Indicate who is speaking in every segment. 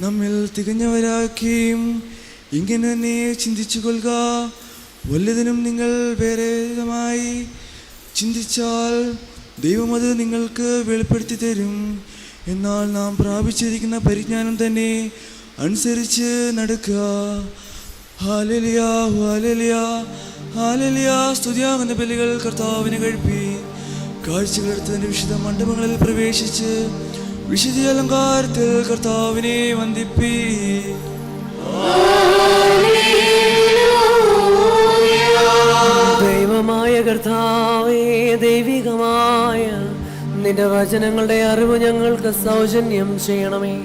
Speaker 1: നമ്മിൽ തികഞ്ഞവരാക്കുകയും ഇങ്ങനെ തന്നെ ചിന്തിച്ചു കൊള്ളുക വല്ലതിനും നിങ്ങൾ വേറെമായി ചിന്തിച്ചാൽ ദൈവം അത് നിങ്ങൾക്ക് വെളിപ്പെടുത്തി തരും. എന്നാൽ നാം പ്രാപിച്ചിരിക്കുന്ന പരിജ്ഞാനം തന്നെ അനുസരിച്ച് നടക്കുക. ഹാലലിയ ബലികൾ കർത്താവിനെ കഴിപ്പി. കാഴ്ചകളെടുത്തതിന്റെ വിശുദ്ധ മണ്ഡപങ്ങളിൽ പ്രവേശിച്ച് വിശുദ്ധ അലങ്കാരത്തിൽ കർത്താവിനെ വന്ദിപ്പി.
Speaker 2: ദൈവമായ കർത്താവേ ദൈവികമായ നിന്റെ വചനങ്ങളുടെ അറിവ് ഞങ്ങൾക്ക് സൗജന്യം ചെയ്യണമേ.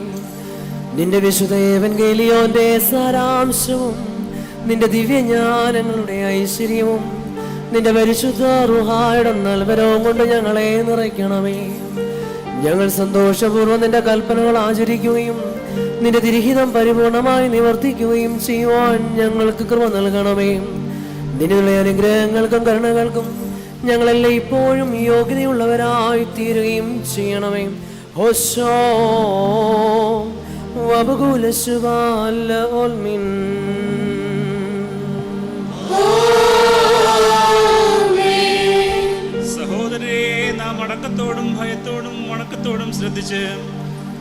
Speaker 2: നിന്റെ വിശുദ്ധ ഏവൻഗേലിയോന്റെ സാരാംശവും നിന്റെ ദിവ്യജ്ഞാനങ്ങളുടെ ഐശ്വര്യവും നിന്റെ പരിശുദ്ധ റുഹായുടെ നൽവരവും കൊണ്ട് ഞങ്ങളെ നിറയ്ക്കണമേ. ഞങ്ങൾ സന്തോഷപൂർവം നിന്റെ കൽപ്പനകൾ ആചരിക്കുകയും നിന്റെ തിരിഹിതം പരിപൂർണമായി നിവർത്തിക്കുകയും ചെയ്യുവാൻ ഞങ്ങൾക്ക് കൃപ നൽകണമേ. നിന്നുള്ള അനുഗ്രഹങ്ങൾക്കും കരുണകൾക്കും ഞങ്ങളെല്ലാം ഇപ്പോഴും യോഗ്യതയുള്ളവരായി തീരുകയും ചെയ്യണമേ. ഹോശോ വബകുലശുബാല ഓൽമിൻ
Speaker 3: സഹോദരരെ അടക്കത്തോടും ഭയത്തോടും വണക്കത്തോടും ശ്രദ്ധിച്ച്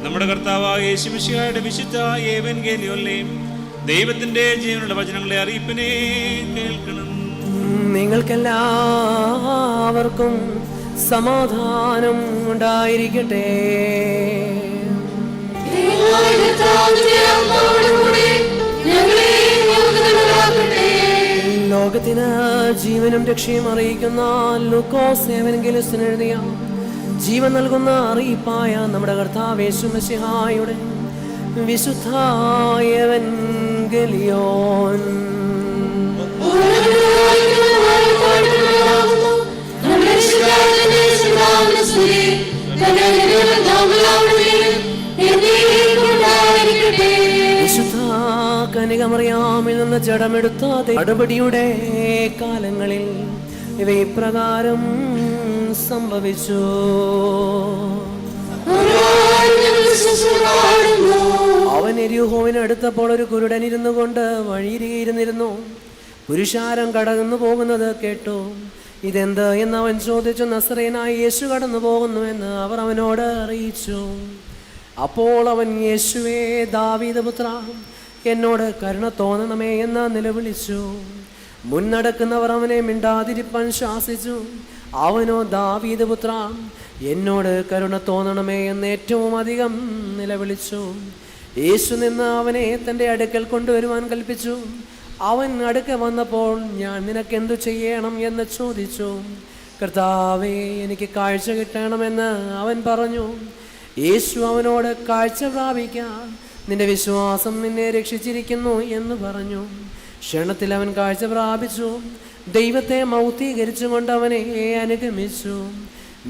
Speaker 3: നമ്മുടെ കർത്താവായ യേശുമിശിഹായുടെ വിശുദ്ധ ഏവൻ ഗേലിയൊല്ലേ ദൈവത്തിന്റെ ജീവനുള്ള വചനങ്ങളെ അറിയിപ്പിനെ കേൾക്കണം.
Speaker 2: നിങ്ങൾക്കെല്ലാവർക്കും സമാധാനം ഉണ്ടായിരിക്കട്ടെ. ലോകത്തിന് ജീവനും രക്ഷയും അറിയിക്കുന്ന ലൂക്കോസ് ഏവൻഗെലിസ്റ്റിന് എഴുതിയ ജീവൻ നൽകുന്ന അറിയിപ്പായ നമ്മുടെ കർത്താവേശുമസിഹായുടെ വിശുദ്ധായവൻ വിശുദ്ധായവൻഗലിയോൻ വിശുദ്ധ കനികമറിയാമിൽ നിന്ന് ജഡമെടുത്ത നടപടിയുടെ കാലങ്ങളിൽ ഇവ സംഭവിച്ചു. അവൻ എരിഹോവിനടുത്തപ്പോൾ ഒരു കുരുടൻ ഇരുന്നു കൊണ്ട് വഴിയിരിയിരുന്നിരുന്നു പുരുഷാരം കടന്നു പോകുന്നത് കേട്ടു. ഇതെന്ത് എന്ന് അവൻ ചോദിച്ചു. നസ്രയനായി യേശു കടന്നു പോകുന്നു എന്ന് അവർ അവനോട് അറിയിച്ചു. അപ്പോൾ അവൻ യേശുവേ ദാവീദ പുത്ര എന്നോട് കരുണ തോന്നണമേ എന്ന് നിലവിളിച്ചു. മുന്നടക്കുന്നവർ അവനെ മിണ്ടാതിരിപ്പാൻ ശാസിച്ചു. അവനോ ദാവീദ് പുത്ര എന്നോട് കരുണ തോന്നണമേ എന്ന് ഏറ്റവും അധികം നിലവിളിച്ചു. യേശു നിന്ന് അവനെ തന്റെ അടുക്കൽ കൊണ്ടുവരുവാൻ കൽപ്പിച്ചു. അവൻ അടുക്ക വന്നപ്പോൾ ഞാൻ നിനക്ക് എന്തു ചെയ്യണം എന്ന് ചോദിച്ചു. കർത്താവേ എനിക്ക് കാഴ്ച കിട്ടണമെന്ന് അവൻ പറഞ്ഞു. യേശു അവനോട് കാഴ്ച പ്രാപിക്കാം. നിന്റെ വിശ്വാസം നിന്നെ രക്ഷിച്ചിരിക്കുന്നു എന്ന് പറഞ്ഞു. ക്ഷണത്തിൽ അവൻ കാഴ്ച പ്രാപിച്ചു. ദൈവത്തെ മൗത്തീകരിച്ചുകൊണ്ട് അവനെ അനുഗമിച്ചു.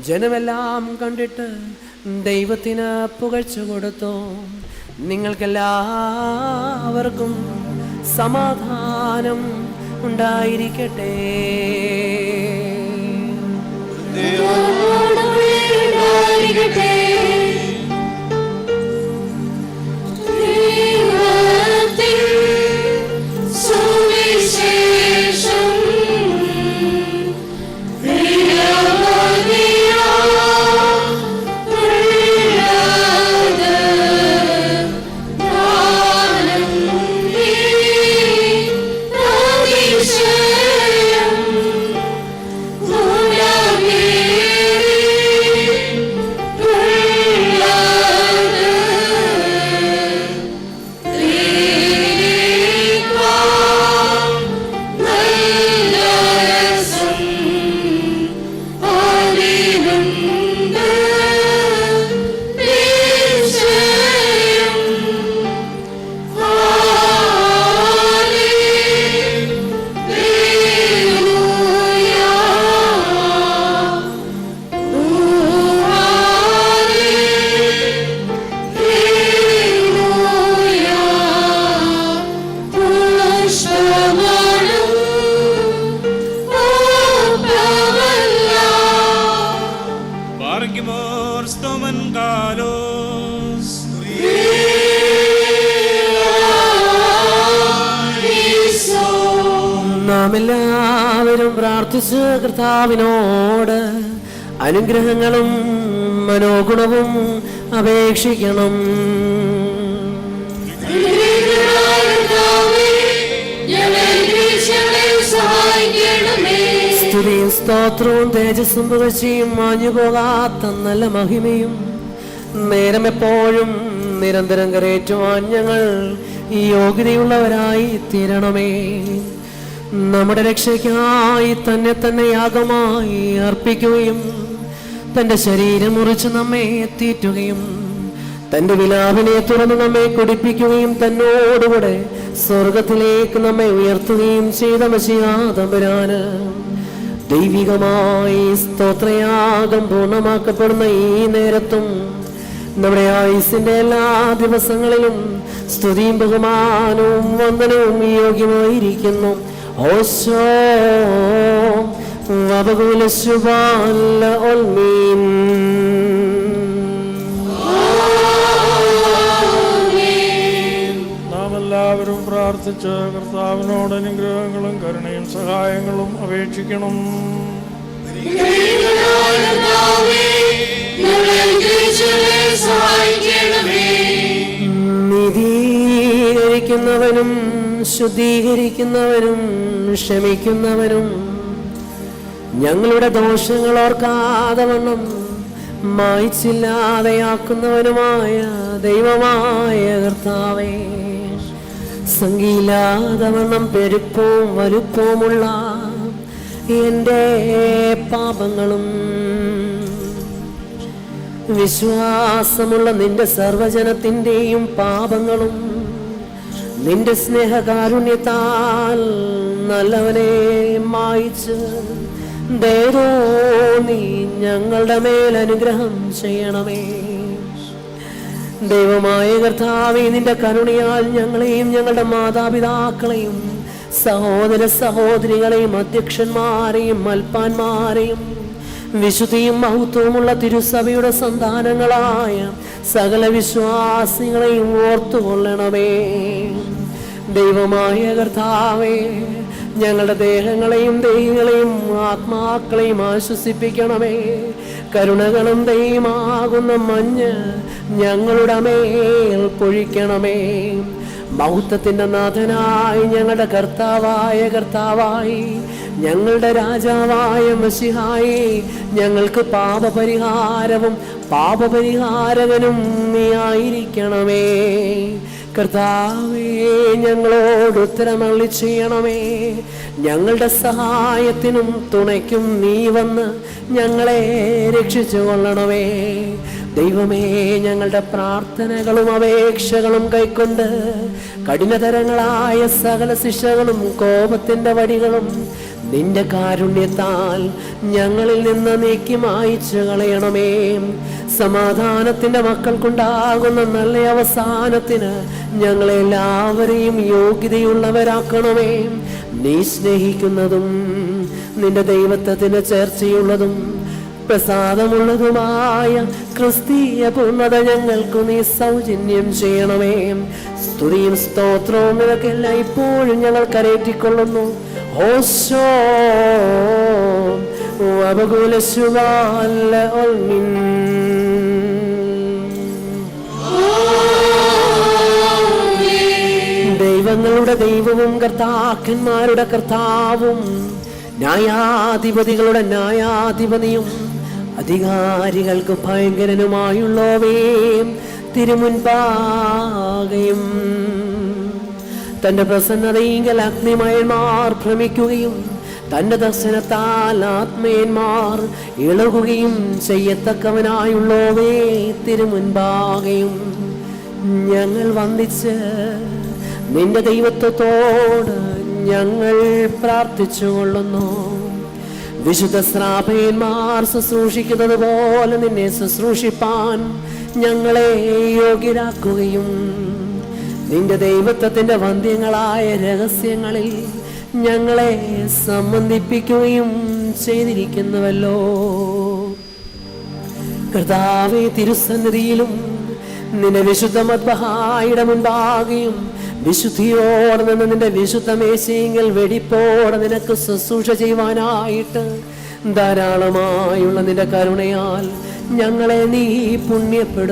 Speaker 2: ജനമെല്ലാം കണ്ടിട്ട് ദൈവത്തിന് പുകഴ്ച കൊടുത്തു. നിങ്ങൾക്കെല്ലാവർക്കും സമാധാനം ഉണ്ടായിരിക്കട്ടെ.
Speaker 4: Yeah.
Speaker 2: എല്ലാവരും പ്രാർത്ഥിച്ചു കർത്താവിനോട് അനുഗ്രഹങ്ങളും മനോഗുണവും അപേക്ഷിക്കണം. സ്തുതിയും സ്തോത്രവും തേജസ്സും പുകഴ്ചയും മാഞ്ഞു പോകാത്ത നല്ല മഹിമയും നേരം എപ്പോഴും നിരന്തരം കരയേറ്റുവാൻ ഞങ്ങൾ ഈ യോഗ്യതയുള്ളവരായി തീരണമേ. നമ്മുടെ രക്ഷയ്ക്കായി തന്നെ തന്നെ യാഗമായി അർപ്പിക്കുകയും തന്റെ ശരീരം മുറിച്ച് നമ്മെ എത്തിയിട്ടുകയും തന്റെ വിലാപിനെ തുറന്ന് നമ്മെ കുടിപ്പിക്കുകയും തന്നോടുകൂടെ സ്വർഗത്തിലേക്ക് നമ്മെ ഉയർത്തുകയും ചെയ്ത മഷിയാതമ്പുരാന് ദൈവികമായി സ്തോത്രയാഗം പൂർണമാക്കപ്പെടുന്ന ഈ നേരത്തും നമ്മുടെ ആയുസിന്റെ എല്ലാ ദിവസങ്ങളിലും സ്തുതിയും ബഹുമാനവും വന്ദനവും യോഗ്യമായിരിക്കുന്നു. ഓശോ വബകുല ശുഭാല ഒൽമീൻ.
Speaker 4: നാം എല്ലാവരും പ്രാർത്ഥിച്ച് കർത്താവിനോട് അനുഗ്രഹങ്ങളും കരുണയും സഹായങ്ങളും അപേക്ഷിക്കണം.
Speaker 2: നീതീകരിക്കുന്നവനും ശുദ്ധീകരിക്കുന്നവനും ക്ഷമിക്കുന്നവനും ഞങ്ങളുടെ ദോഷങ്ങൾ ഓർക്കാതെ വണ്ണം മായ്ച്ചില്ലാതെയാക്കുന്നവനുമായ ദൈവമായ കർത്താവേ സംഗീലാതെ വണ്ണം പെരുപ്പവും വലുപ്പവുമുള്ള എന്റെ പാപങ്ങളും വിശ്വാസമുള്ള നിന്റെ സർവജനത്തിന്റെയും പാപങ്ങളും നിന്റെ സ്നേഹകാരുണ്യത്താൽ നല്ലവനെ മായിച്ച് ദേവോ നീ ഞങ്ങളുടെ മേൽ അനുഗ്രഹം ചെയ്യണമേ. ദൈവമായ കർത്താവേ നിന്റെ കരുണയാൽ ഞങ്ങളെയും ഞങ്ങളുടെ മാതാപിതാക്കളെയും സഹോദര സഹോദരികളെയും അധ്യക്ഷന്മാരെയും മൽപ്പാന്മാരെയും വിശുദ്ധിയും മഹത്വവുമുള്ള തിരുസഭയുടെ സന്താനങ്ങളായ സകല വിശ്വാസികളെയും ഓർത്തുകൊള്ളണമേ. ദൈവമായ കർത്താവേ ഞങ്ങളുടെ ദേഹങ്ങളെയും ദൈവങ്ങളെയും ആത്മാക്കളെയും ആശ്വസിപ്പിക്കണമേ. കരുണകളും ദൈവമാകുന്ന മഞ്ഞ് ഞങ്ങളുടെ മേൽ പൊഴിക്കണമേ. മൗത്തത്തിന്റെ നാഥനായി ഞങ്ങളുടെ കർത്താവായ കർത്താവായി ഞങ്ങളുടെ രാജാവായ മസിഹായി ഞങ്ങൾക്ക് പാപപരിഹാരവും പാപപരിഹാരകനും നീ ആയിരിക്കണമേ. കർത്താവേ ഞങ്ങളോട് ഉത്തരമള്ളി ചെയ്യണമേ. ഞങ്ങളുടെ സഹായത്തിനും തുണയ്ക്കും നീ വന്ന് ഞങ്ങളെ രക്ഷിച്ചു കൊള്ളണമേ. ദൈവമേ ഞങ്ങളുടെ പ്രാർത്ഥനകളും അപേക്ഷകളും കൈക്കൊണ്ട് കഠിനതരങ്ങളായ സകല ശിക്ഷകളും കോപത്തിന്റെ വടികളും നിന്റെ കാരുണ്യത്താൽ ഞങ്ങളിൽ നിന്ന് നീക്കി മായിച്ചു കളയണമേ. സമാധാനത്തിന്റെ മക്കൾക്കുണ്ടാകുന്ന നല്ല അവസാനത്തിന് ഞങ്ങളെല്ലാവരെയും യോഗ്യതയുള്ളവരാക്കണമേ. നീ സ്നേഹിക്കുന്നതും നിന്റെ ദൈവത്വത്തിന് ചേർച്ചയുള്ളതും പ്രസാദമുള്ളതുമായ ക്രിസ്തീയ പൂർണത ഞങ്ങൾക്ക് നീ സൗജന്യം ചെയ്യണമേ. സ്തുതിയും സ്തോത്രവും നിനക്കെല്ലാം ഇപ്പോഴും ഞങ്ങൾ കരയേറ്റിക്കൊള്ളുന്നു ഓശോ അപകുല ശുഭാല ഒൽമിൻ ദൈവങ്ങളുടെ ദൈവവും കർത്താക്കന്മാരുടെ കർത്താവും ന്യായാധിപതികളുടെ ന്യായാധിപതിയും അധികാരികൾക്ക് ഭയങ്കരനുമായുള്ളവേ തിരുമുൻപാകയും തന്റെ പ്രസന്നതയെങ്കിൽ അഗ്നിമയന്മാർ ഭ്രമിക്കുകയും തന്റെ ദർശനത്താൽ ആത്മയന്മാർ ഇളകുകയും ചെയ്യത്തക്കവനായുള്ളവേ തിരുമുൻപാകയും ഞങ്ങൾ വന്ദിച്ച് നിന്റെ ദൈവത്വത്തോട് ഞങ്ങൾ പ്രാർത്ഥിച്ചു കൊള്ളുന്നു വിശുദ്ധ ശ്രാപയന്മാർ ശുശ്രൂഷിക്കുന്നത് പോലെ നിന്നെ ശുശ്രൂഷിപ്പാൻ ഞങ്ങളെ യോഗ്യരാക്കുകയും നിന്റെ ദൈവത്വത്തിന്റെ വന്ധ്യങ്ങളായ രഹസ്യങ്ങളിൽ ഞങ്ങളെ സംബന്ധിപ്പിക്കുകയും ചെയ്തിരിക്കുന്നുവല്ലോ. കർത്താവെ തിരുസന്നിധിയിലും നിന്റെ വിശുദ്ധ മദ്ബഹായുടെ മുൻപാകെയും വിശുദ്ധിയോടെ നിന്ന് നിന്റെ വിശുദ്ധ മേശയെങ്കിൽ വെടിപ്പോടെ നിനക്ക് ശുശ്രൂഷ ചെയ്യുവാനായിട്ട് ധാരാളമായുള്ള നിന്റെ കരുണയാൽ ഞങ്ങളെ നീ പുണ്യപ്പെടും